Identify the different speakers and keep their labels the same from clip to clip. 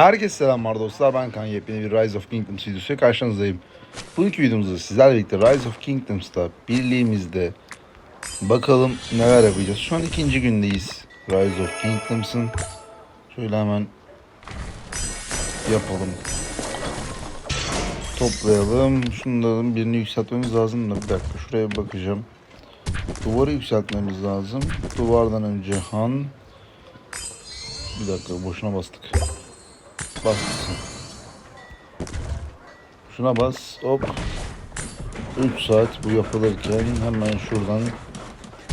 Speaker 1: Herkese selamlar dostlar. Ben Kan yepyeni bir Rise of Kingdoms videosu karşınızdayım. Bugünkü videomuzda sizlerle birlikte Rise of Kingdoms'ta birliğimizde bakalım neler yapacağız. Şu an ikinci gündeyiz Rise of Kingdoms'ın. Şöyle hemen yapalım. Toplayalım. Şunların birini yükseltmemiz lazım da bir dakika şuraya bakacağım. Duvarı yükseltmemiz lazım. Duvardan önce Han. Bir dakika boşuna bastık. Bastın. Şuna bas. Hop. 3 saat bu yapılırken hemen şuradan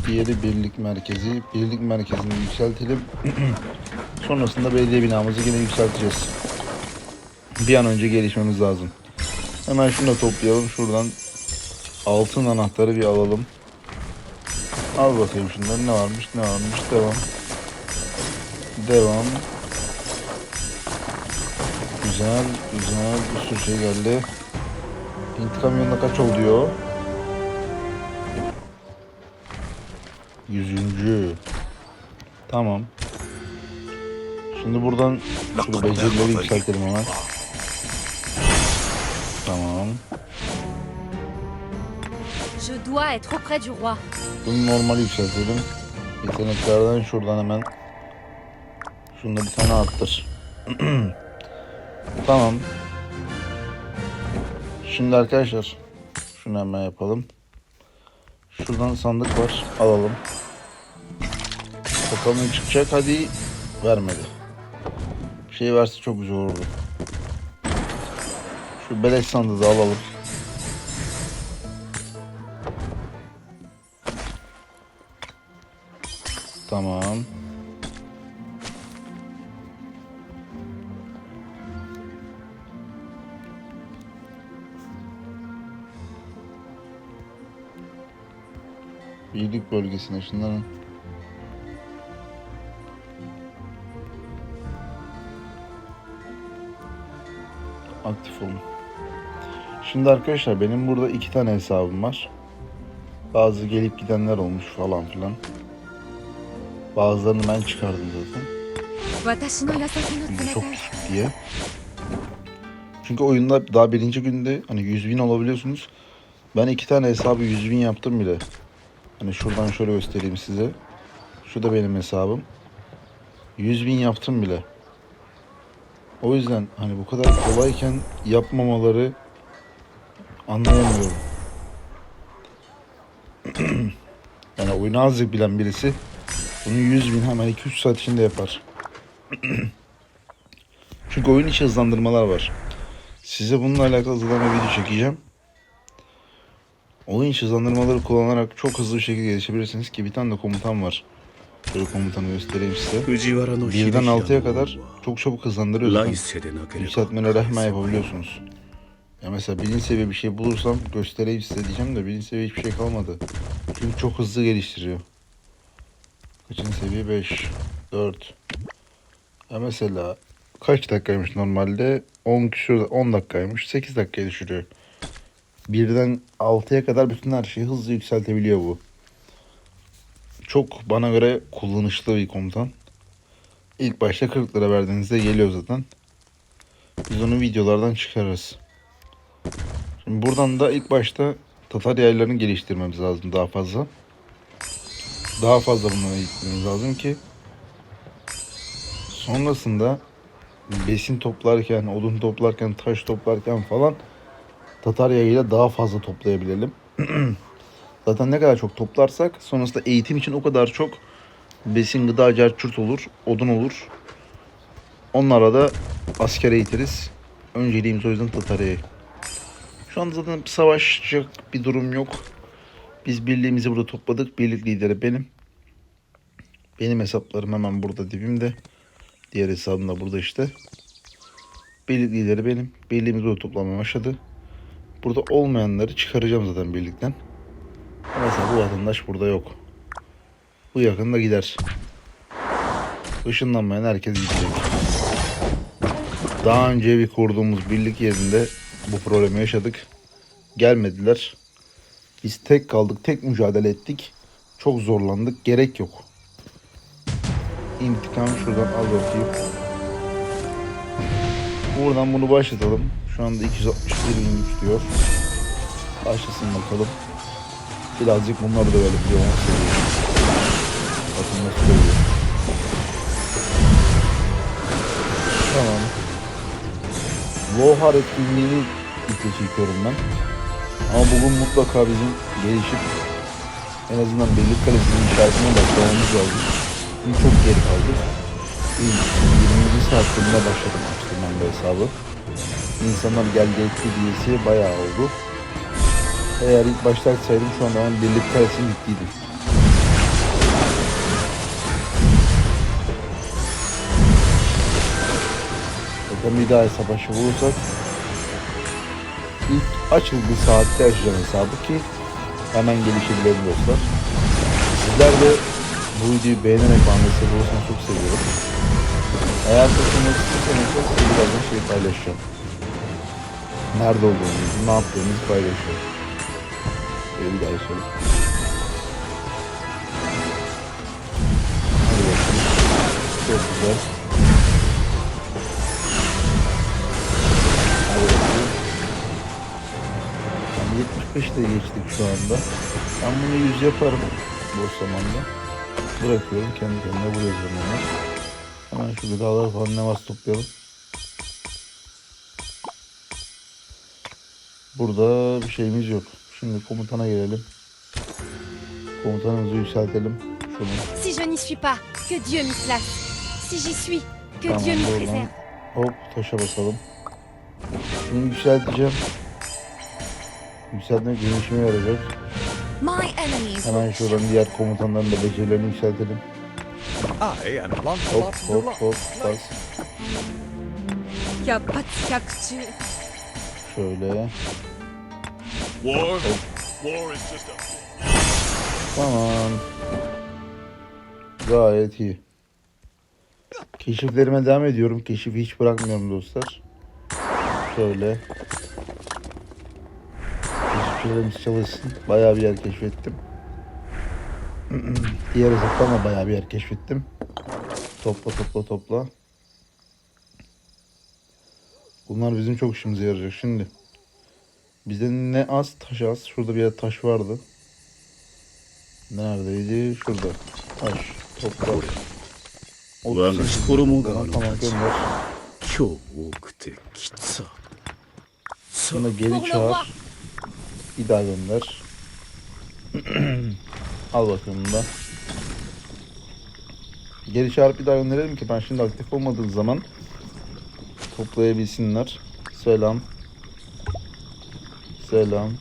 Speaker 1: diğeri birlik merkezi. Birlik merkezini yükseltelim. Sonrasında belediye binamızı yine yükselteceğiz. Bir an önce gelişmemiz lazım. Hemen şunu da toplayalım. Şuradan altın anahtarı bir alalım. Al bakayım şundan ne varmış ne varmış devam. Devam. Güzel, güzel. Bir sürü şey geldi. İntikam yolunda kaç oldu yo? Yüzüncü. Tamam. Şimdi buradan şu becerileri yükseltelim hemen. Tamam.
Speaker 2: Je dois être auprès du roi.
Speaker 1: Bunu normal yükseltelim. Yeteneklerden şuradan hemen şunu da bir tane arttır. tamam. Şimdi arkadaşlar şunu hemen yapalım. Şuradan sandık var. Alalım. Bakalım çıkacak. Hadi vermedi. Bir şey verse çok güzel olurdu. Şu beleş sandığı da alalım. Tamam. özgürlük bölgesine şunların aktif olun. Şimdi arkadaşlar benim burada iki tane hesabım var. Bazı gelip gidenler olmuş falan filan. Bazılarını ben çıkardım zaten. Çok diye. Çünkü oyunda daha birinci günde hani 100 bin olabiliyorsunuz. Ben iki tane hesabı 100 bin yaptım bile. Hani şuradan şöyle göstereyim size. Şu da benim hesabım. 100 bin yaptım bile. O yüzden hani bu kadar kolayken yapmamaları anlayamıyorum. yani oyunu azıcık bilen birisi bunu 100 bin hemen 2-3 saat içinde yapar. Çünkü oyun içi hızlandırmalar var. Size bununla alakalı zaten video çekeceğim. Olayın hızlandırmaları kullanarak çok hızlı bir şekilde gelişebilirsiniz ki bir tane de komutan var. Şöyle komutanı göstereyim size. Birden 6'ya kadar çok çabuk
Speaker 3: hızlandırıyorsunuz.
Speaker 1: Yükseltmeleri rahma yapabiliyorsunuz. Ya mesela birinci seviye bir şey bulursam göstereyim size diyeceğim de birinci seviye hiçbir şey kalmadı. Çünkü çok hızlı geliştiriyor. Kaçıncı seviye? 5, 4. Ya mesela kaç dakikaymış normalde? 10 küsur 10 dakikaymış. 8 dakikaya düşürüyor. Birden 6'ya kadar bütün her şeyi hızlı yükseltebiliyor bu. Çok bana göre kullanışlı bir komutan. İlk başta 40 lira verdiğinizde geliyor zaten. Biz onu videolardan çıkarırız. Şimdi buradan da ilk başta Tatar yaylarını geliştirmemiz lazım daha fazla. Daha fazla bunlara gitmemiz lazım ki sonrasında besin toplarken, odun toplarken, taş toplarken falan Tatar yayıyla daha fazla toplayabilelim. Zaten ne kadar çok toplarsak sonrasında eğitim için o kadar çok besin, gıda, cerçürt olur, odun olur. Onlara da asker eğitiriz. Önceliğimiz o yüzden Tatarya. Şu anda zaten savaşacak bir durum yok. Biz birliğimizi burada topladık. Birlik lideri benim. Benim hesaplarım hemen burada dibimde. Diğer hesabım da burada işte. Birlik lideri benim. Birliğimiz burada toplamaya başladı. Burada olmayanları çıkaracağım zaten birlikten. Mesela bu vatandaş burada yok. Bu yakında gider. Işınlanmayan herkes gidecek. Daha önce bir kurduğumuz birlik yerinde bu problemi yaşadık. Gelmediler. Biz tek kaldık, tek mücadele ettik. Çok zorlandık, gerek yok. İntikam şuradan al bakayım. Buradan bunu başlatalım. Şu anda 261 diyor. Başlasın bakalım. Birazcık bunları da böyle. Onu seviyorum. Bakın nasıl dövüyor. Tamam. Lohar etkinliğini iple çekiyorum ben. Ama bugün mutlaka bizim gelişip en azından Birlik Kalesi'nin işaretine başlamamız lazım. Şimdi çok geri kaldık. İlk 20. saatinde başladım açtım ben bu hesabı. İnsanlar geldi etti diyesi bayağı oldu. Eğer ilk başlatsaydım şu anda ben Birlik Kalesi'nin gittiydim. Bakalım bir daha hesap aşı bulursak ilk açıldığı saatte açacağım hesabı ki hemen gelişebilelim dostlar. Sizler de bu videoyu beğenerek bana destek çok seviyorum. Eğer katılmak istiyorsanız birazdan şey paylaşacağım. Nerede olduğumuzu, ne yaptığımızı paylaşacağım. Böyle bir daha bakalım. Çok güzel. Yani 75'te geçtik şu anda. Ben bunu 100 yaparım boş zamanda. Bırakıyorum kendi kendine vuruyor zamanlar. Hemen şu gıdaları falan ne varsa toplayalım. Burada bir şeyimiz yok. Şimdi komutana gelelim. Komutanımızı yükseltelim. Şunu.
Speaker 2: Si je n'y suis pas, que Dieu m'y place. Si j'y suis, que
Speaker 1: Tamam
Speaker 2: Dieu m'y préserve.
Speaker 1: hop taşa basalım. Şunu yükselteceğim. Yükseltmek benim işime yarayacak.
Speaker 2: My enemies
Speaker 1: Hemen şuradan diğer komutanların da becerilerini yükseltelim.
Speaker 3: I am
Speaker 1: Hop hop hop bas. Şöyle.
Speaker 4: War? War is just a
Speaker 1: Tamam. Gayet iyi. Keşiflerime devam ediyorum. Keşifi hiç bırakmıyorum dostlar. Şöyle. Keşifçilerimiz çalışsın. Bayağı bir yer keşfettim. Diğer hesaptan da bayağı bir yer keşfettim. Topla topla topla. Bunlar bizim çok işimize yarayacak. Şimdi Bizde ne az taş az. Şurada bir taş vardı. Neredeydi? Şurada. Taş.
Speaker 4: Toprak. 38 tane.
Speaker 1: Tamam gönder. Sonra geri çağır. Bir gönder. Al bakalım da. Geri çağırıp bir daha gönderelim ki ben şimdi aktif olmadığım zaman toplayabilsinler. Selam. Selam.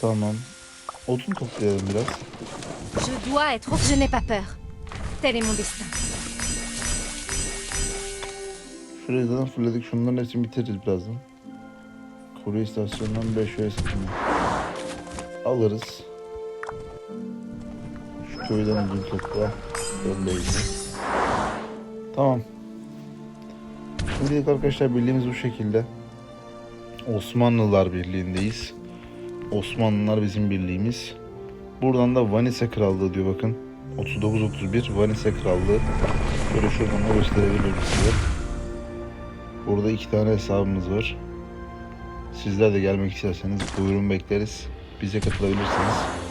Speaker 1: Tamam. Odun toplayalım biraz.
Speaker 2: Je dois être. Je n'ai pas peur. Tel est mon destin.
Speaker 1: Şurayı zaten fullledik. Şunların hepsini bitiririz birazdan. Kuru istasyonundan 5 öğe satımı. Alırız. Köyden ödül topla. Böyleydi. Tamam. Şimdilik arkadaşlar birliğimiz bu şekilde. Osmanlılar Birliği'ndeyiz. Osmanlılar bizim birliğimiz. Buradan da Vanisa Krallığı diyor bakın. 39-31 Vanisa Krallığı. Böyle şuradan da gösterebilirim size. Burada iki tane hesabımız var. Sizler de gelmek isterseniz buyurun bekleriz. Bize katılabilirsiniz.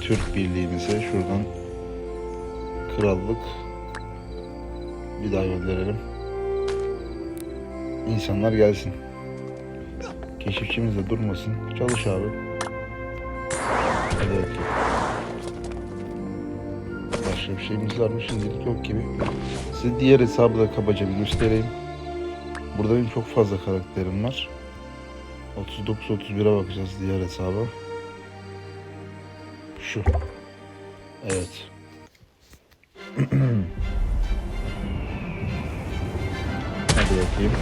Speaker 1: Türk Birliği'mize şuradan krallık bir daha gönderelim. İnsanlar gelsin. Keşifçimiz de durmasın. Çalış abi. Bakayım. Başka bir şeyimiz var mı şimdilik yok gibi. Size diğer hesabı da kabaca bir göstereyim. Burada benim çok fazla karakterim var. 39-31'e bakacağız diğer hesaba. Şu. Evet. Hadi bakayım.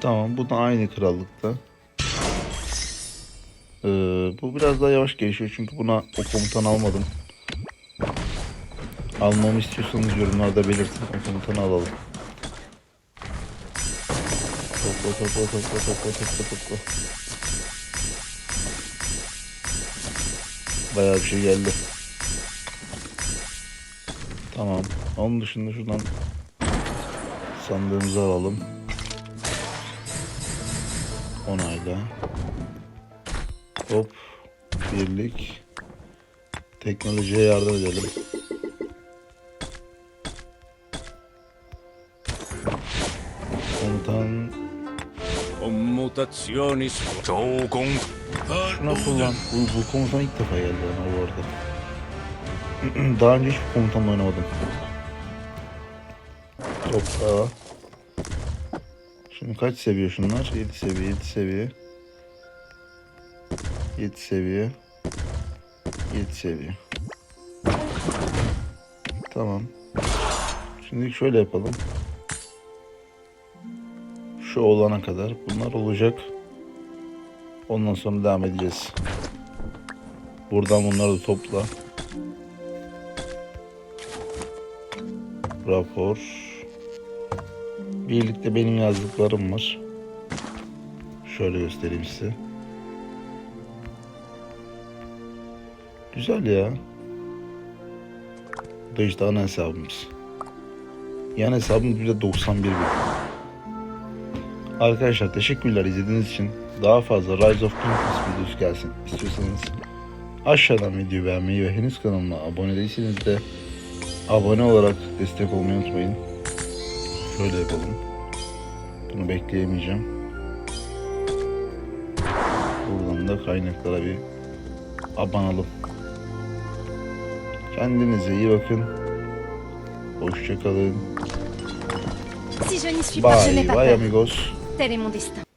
Speaker 1: Tamam bu da aynı krallıkta. Ee, bu biraz daha yavaş gelişiyor çünkü buna o komutan almadım. Almamı istiyorsanız yorumlarda belirtin. O komutanı alalım. Topla topla topla topla topla topla. Bayağı bir şey geldi. Tamam. Onun dışında şuradan sandığımızı alalım. Onayla. Hop. Birlik. Teknolojiye yardım edelim. Komutan
Speaker 4: 本 mutazioni Shogun
Speaker 1: Şuna kullan. Bu, bu komutan ilk defa geldi bana bu arada. Daha önce hiç bu komutanla oynamadım. Topla. Şimdi kaç seviye şunlar? 7 seviye, 7 seviye. 7 seviye. 7 seviye. Tamam. Şimdi şöyle yapalım. Şu olana kadar bunlar olacak. Ondan sonra devam edeceğiz. Buradan bunları da topla. Rapor. Birlikte benim yazdıklarım var. Şöyle göstereyim size. Güzel ya. Bu da işte ana hesabımız. Yan hesabımız bir de 91 bin. Arkadaşlar teşekkürler izlediğiniz için. Daha fazla Rise of Kingdoms videosu gelsin istiyorsanız aşağıdan video beğenmeyi ve henüz kanalıma abone değilseniz de abone olarak destek olmayı unutmayın. Şöyle yapalım. Bunu bekleyemeyeceğim. Buradan da kaynaklara bir abanalım. Kendinize iyi bakın. Hoşçakalın.
Speaker 2: N'ai
Speaker 1: Bye
Speaker 2: pas
Speaker 1: bye
Speaker 2: peur.
Speaker 1: amigos.
Speaker 2: Tel est mon destin.